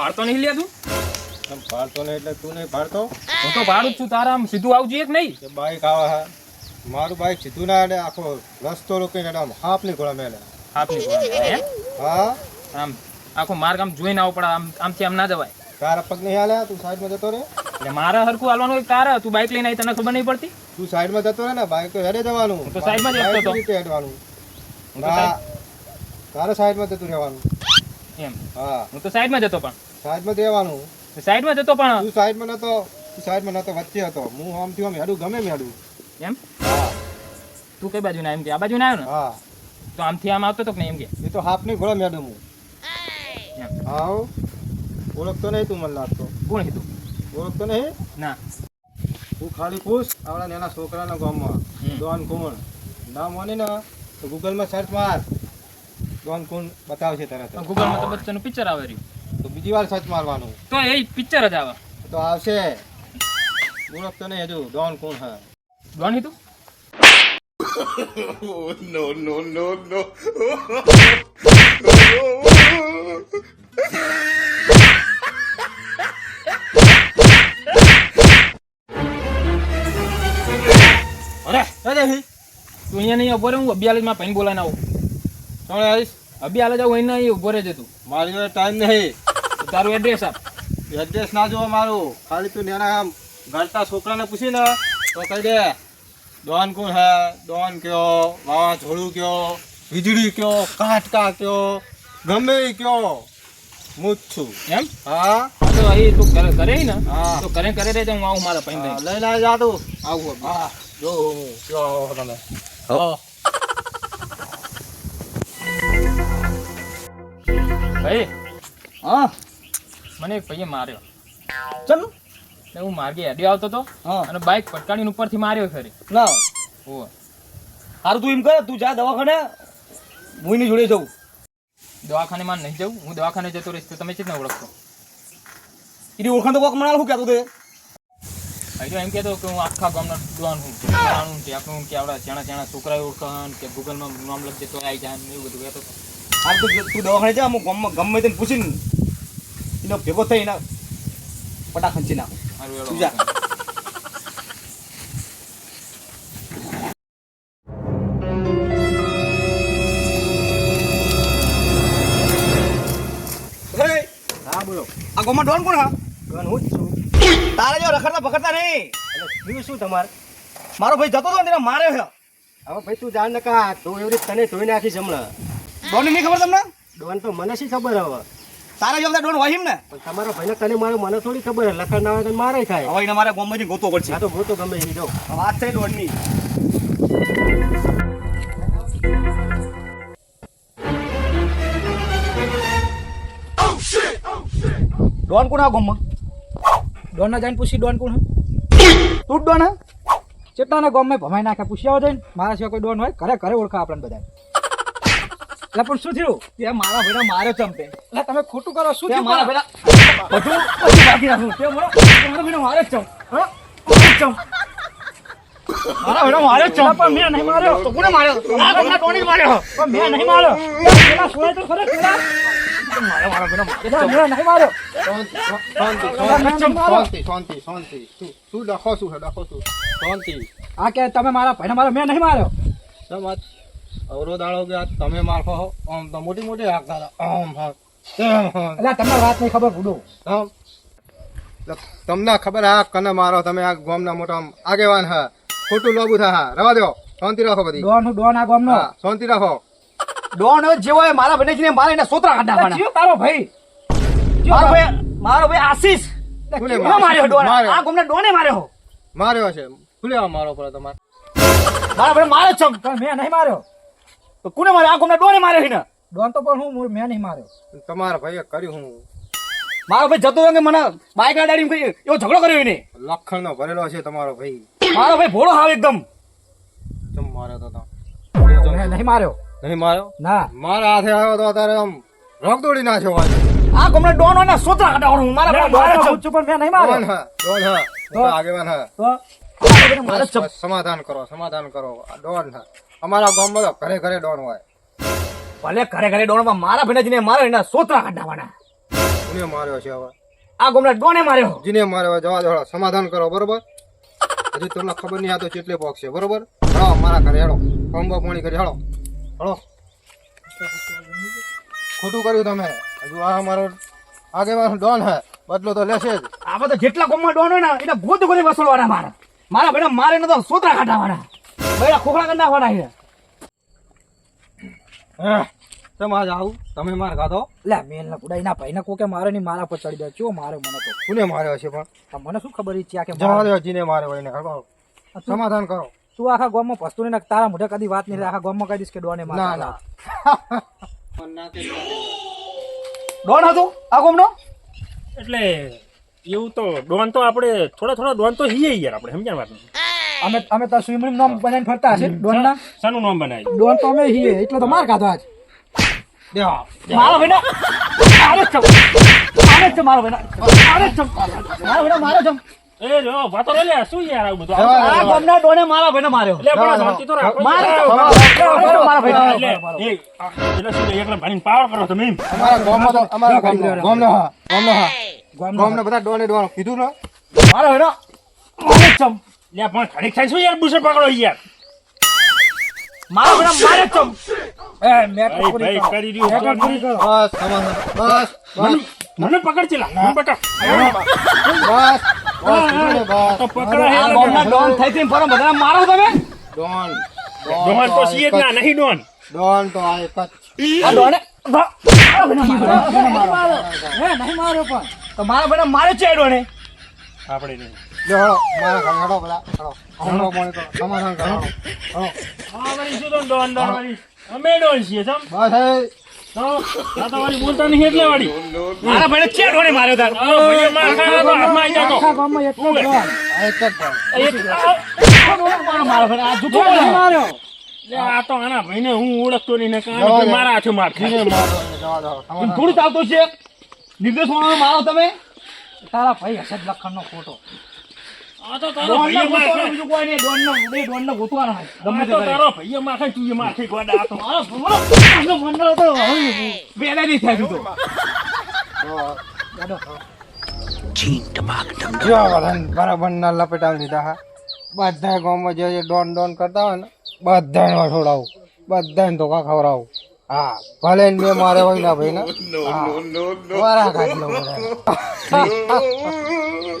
પાડતો નહીં લે તું? તમ પાડતો નહીં એટલે તું નહીં પાડતો હું તો જ છું તારા આમ સીધું આવજે કે નહીં. કે બાઈક આવે હા. મારું બાઈક સીધું ના અડે આખો રસ્તો રોકીને આમ હાફની ઘોડા મેલે. હાફની ઘોડા હે? હા? આમ આખો માર્ગ આમ જોઈને આવવો પડે આમ આમથી આમ ના જવાય. તારા પગ નહીં હાલે તું સાઈડમાં જતો રહે એટલે મારા હરખું હાલવાનું હોય તારા? તું બાઈક લઈને આવી તને ખબર નહીં પડતી? તું સાઈડમાં જતો રહે ને બાઈક તો હેડે જવાનું. તો સાઈડમાં જતો. બાઈક હેડવાનું? ના તારે સાઈડમાં જતું રહેવાનું. એમ. હા. હું તો સાઈડમાં જતો પણ. સાઈડમાં રહેવાનું. સાઈડમાં જતો પણ. તું સાઈડમાં નતો તું સાઈડમાં નતો વચ્ચે હતો. હું આમથી આમ હેડું ગમે એમ હેડું. એમ? હા. તું કઈ બાજુ ના એમ કે? આ બાજુ ના? આવ્યો હા. તો તો આમથી આમ આવતો તો કે એમ કે? એ તો હાફની ગોળો મેડમ હું. આવ ઓળખતો નહીં તું મને લાગતો. કોણ કીધું? ઓળખતો નહીં? ના. હું ખાલી પૂછ આવડા નાના છોકરાના ગામમાં. ડોન કોણ નામ મને ને તો ગૂગલમાં સર્ચ માર. ડોન કોણ બતાવશે તરત ગૂગલમાં તો બચ્ચાનું પિક્ચર આવે રહ્યું. તો બીજી વાર સચ મારવાનું. તો એ પિક્ચર જ આવે. તો આવશે. ઓળખતો નહીં હજુ ડોન કોણ હે? ડોન કીધું અરે અરે હી તું અહીંયા નહીં ઊભો રહે હું અભિયાલમાં પૈન બોલાને આવું. તમે આવીશ અભિયાલ જાવ અહીં નહીં ઊભો રહેજે તું. મારી જોડે ટાઈમ નહીં. તારું એડ્રેસ આપ. એડ્રેસ ના જોવો મારું. ખાલી તું નાના આમ ગળતા છોકરાને પૂછી ને તો કહી દે ડોન કોણ હે? ડોન કયો? વાવાઝોડું કયો? વીજળી કયો? કાટકા કયો? ગમે ઈ કયો. હું જ છું. એમ? હા. હા તો અહીં તું કરે કરે ને હા. તો કરે કરે રહેજે હું આવું મારા પૈન હા, લઈને. લઈને આવી જા તું. આવું હવે. હા. જો હું કયો તમે હા. ભાઈ. હા. મને એક ભાઈએ માર્યો. ચલ એટલે હું માર્ગે હેડી આવતો હતો હા. અને બાઇક ઉપર ઉપરથી માર્યો ખરી ના ઓ. હારું તું એમ કર તું જા દવાખાને. હું એની જોડે જઉં. દવાખાને માં નહીં જવું હું દવાખાને જતો રહીશ તો તમે ચેતના ઓળખતો એની ઓળખાણ તો કોક મણાલ શું કહેતો તે? હજુ એમ કહેતો કે હું આખા ગામનો દુવાન હું જાણું કે આપણું કે આવડા ચણા ચણા છોકરાએ ઓળખાણ કે ગૂગલમાં નામ લખજે તો આવી જાય ને એવું બધું કહેતો તું. તું દવાખાને જા હું ગમે ગમે તેને પૂછીને એનો ભેગો થઈ ને પટા ખંચી નાખો. હા? બોલો. આ ગોમાં ડોન કોણ હા? ડોન હું જ છું. તારે જો રખડતા પકડતા નહીં. થયું શું તમારે? મારો ભાઈ જતો હતો ને મારે હવે ભાઈ તું જાણ નકા તું એવી તને ધોઈ નાખીશ હમણાં. ડોનની નહીં ખબર તમને? ડોન તો મને શી ખબર હવે? તારે જો ડોન વાહીમ ને? પણ તમારો ભાઈ તને મારો મને થોડી ખબર છે લખણ ના હોય તો મારે ખાય હવે એને મારે ગોમાંથી ગોતો પડશે. આ તો ગોતો ગમે એ જો. વાત થઈ ડોનની. ડોન કોણ આ ગોમમાં? ડોન ના જઈને પૂછી ડોન કોણ તું ડોન હે? ચેટલા ના ગામમાં ભમાઈ નાખ્યા. પૂછી હોય મારા સિવાય કોઈ ડોન હોય? ઘરે ઘરે ઓળખા આપણને બધા એટલે પણ શું થયું? તે મારા ભેડા માર્યો ચંપે. એટલે તમે ખોટું કરો શું થયું? મારા ભેડા બધું બધું બાકી રાખું. તે મારો મારા ભાઈને મારે જ ચમ ચમ મારા ભાઈને મારે જ ચમ પણ મેં નહીં માર્યો. તો કોને માર્યો? આ તમને ડોને માર્યો? પણ મેં નહીં માર્યો. પેલા સોય તો ખરો પેલા મારા મારા મેં નહીં માર્યો. શાંતિ શાંતિ શાંતિ શાંતિ તું તું લખો છું લખો છું? શાંતિ. આ કે તમે મારા ભાઈ મારો મેં નહીં માર્યો. સમાજ કે આ તમે મારફો હો. આમ તો મોટી આમ હા એટલે તમને વાત નહીં ખબર ભૂડું આમ. એટલે તમને ખબર હા કને મારો? તમે આ ગામના મોટા આગેવાન હા. ખોટું લોબુ થા હા. રવા દો. શાંતિ રાખો બધી. ડોન ડોન આ ગામનો? હા શાંતિ રાખો. ડોન જેવો હોય મારા ભાઈને જઈને મારે એને સોતરા જીઓ તારો ભાઈ. મારો ભાઈ મારો ભાઈ આશીષ. માર્યો ડોન? આ ગોમના ડોને માર્યો માર્યો છે ખુલ્લે મારો પડે તમારે. મારા ભાઈને મારે પણ મેં નહીં માર્યો. તો કોને માર્યો? આ ગોમના ડોને માર્યો છે ને ડોન તો પણ હું મેં નહીં માર્યો. તમારા ભાઈએ કર્યું હું. મારો ભાઈ જતો રહ્યો કે મને બાઈક ના ડાડી કરી એવો ઝઘડો કર્યો એને? લખણ નો ભરેલો છે તમારો ભાઈ. મારો ભાઈ ભોળો હાવ એકદમ. ચમ માર્યો તો નહીં માર્યો. નહીં માર્યો? ના. મારા હાથે આવ્યો તો અત્યારે આમ રોક દોડી નાખ્યો આજે આ ગમણે ડોન હોય ને સોતરા કાઢવાનું હું મારા મારે પૂછ્યું પણ મેં નહીં ડોન માર્યો હા ડોન હા તો? આગેવાન હા. તો સમાધાન કરો સમાધાન કરો. ડોન અમારા ગામમાં તો ઘરે ઘરે ડોન હોય. ભલે ઘરે ઘરે ડોન મારા ભાઈને જઈને મારે એના સોતરા કાઢવાના કોને માર્યો છે હવે? આ ગોમડા ડોને માર્યો. જીને માર્યો જવા જવા દો સમાધાન કરો બરોબર? હજી તમને ખબર નહીં આ તો ચેટલે પોક છે બરોબર? હા મારા ઘરે હેડો. કંબો પાણી કરી હેડો. હેડો. ખોટું કર્યું તમે. હજુ આ મારો આગેવાનો ડોન હે બદલો તો લેશે જ. આ બધા જેટલા ગોમમાં ડોન હોય ને એટલે ભૂત કરી વસૂલવાના મારા. મારા બેટા મારે ન તો સોતરા કાઢવાના. બેટા ખોખલા કરી નાખવાના છે. હે તમે આજ આવું તમે માર ખાધો? લે મેલ ના કુડાઈ ના ભાઈ ના કોકે મારે નહીં મારા પર ચડી જાય. ચો મારે મને તો? કોને માર્યો છે પણ? મને શું ખબર છે આ કે મારે- માર્યો એને ખબર સમાધાન કરો. તું આખા ગામમાં પસ્તું નહીં ને તારા મોઢે કદી વાત નહીં આખા ગામમાં કહી દઈશ કે ડોને ના માર્યો. ના ડોન હતો આ ગામનો? એટલે એવું તો ડોન તો આપણે થોડા થોડા ડોન તો હીએ યાર આપણે સમજણ વાત અમે અમે તો સ્વિમિંગ નોમ બનાવીને ફરતા હશે ડોન ના શાનું નોમ બનાવી ડોન તો અમે હીએ એટલે તો માર ખાધો આજ. દેવા મારો બેટા મારે ચમ મારે ચમ મારો બેટા મારે ચમ મારો બેટા મારો જ ચમ એ જો વાતો રે લે શું યાર આવું બધું? આ ગામના ડોને મારા ભાઈને માર્યો. એટલે પણ શાંતિ તો રાખો. મારો મારા ભાઈને એટલે એટલે શું એકલા ભાઈને પાવર કરો તમે અમારા ગામમાં તો અમારા ગામનો. ગામનો હા ગામનો હા. ગામનો બધા ડોને ડોન કીધું ને. મારો બેટા મારે ચમ. લે પણ ખડી ખાઈ શું યાર? બુસે પકડો યાર. મારો બેટા મારે ચમ. એ મે ભાઈ ભાઈ કરી. દીધું. મેં પૂરી કરો. બસ તમામ બસ બસ. મને પકડ છે લા મને પકડ બસ બસ બસ. તો પકડા હે ગામના ડોન થઈ થઈ ફરો બધા મારો તમે? ડોન ડોન તો સીએ ના નહીં ડોન. ડોન તો આ એક જ. આ ડોને? મારો. બેટા મારો. હે નહીં માર્યો પણ. તો મારા બેટા મારે છે ડોને આપણે નહીં. લે હળો મારા ઘરે હળો બધા હળો હળો પાણી કરો સમાધાન કરો હળો હળો વળી શું તો ડોન ડોન વળી? અમે ડોન છીએ સમ બસ હે તો આ તો વળી બોલતા નહીં એટલે વળી. મારા બેટા છે ડોને માર્યો તાર. ભાઈ માર ખાવા તો હાથમાં આવી જાતો આખા ગામમાં એક ડોન એક જ ડોન એક આ- મારો મારો આ જૂઠો માર્યો. લે, આ તો આના ભાઈને હું ઓળખતો નહીં ને કાંઈ મારા હાથે માર થોડું ચાલતું છે. નિર્દેશ મારો મારો તમે. તારા ભાઈ બેડા નહીં થાય તો. બરાબર ના લપેટાવી દીધા હા. બધા ગામમાં જે જે ડોન ડોન કરતા હોય ને બધાને વઠોડાવું બધાને ધોકા ખવડાવું. હા ભલે બે મેં મારે હોય ના ભાઈ ને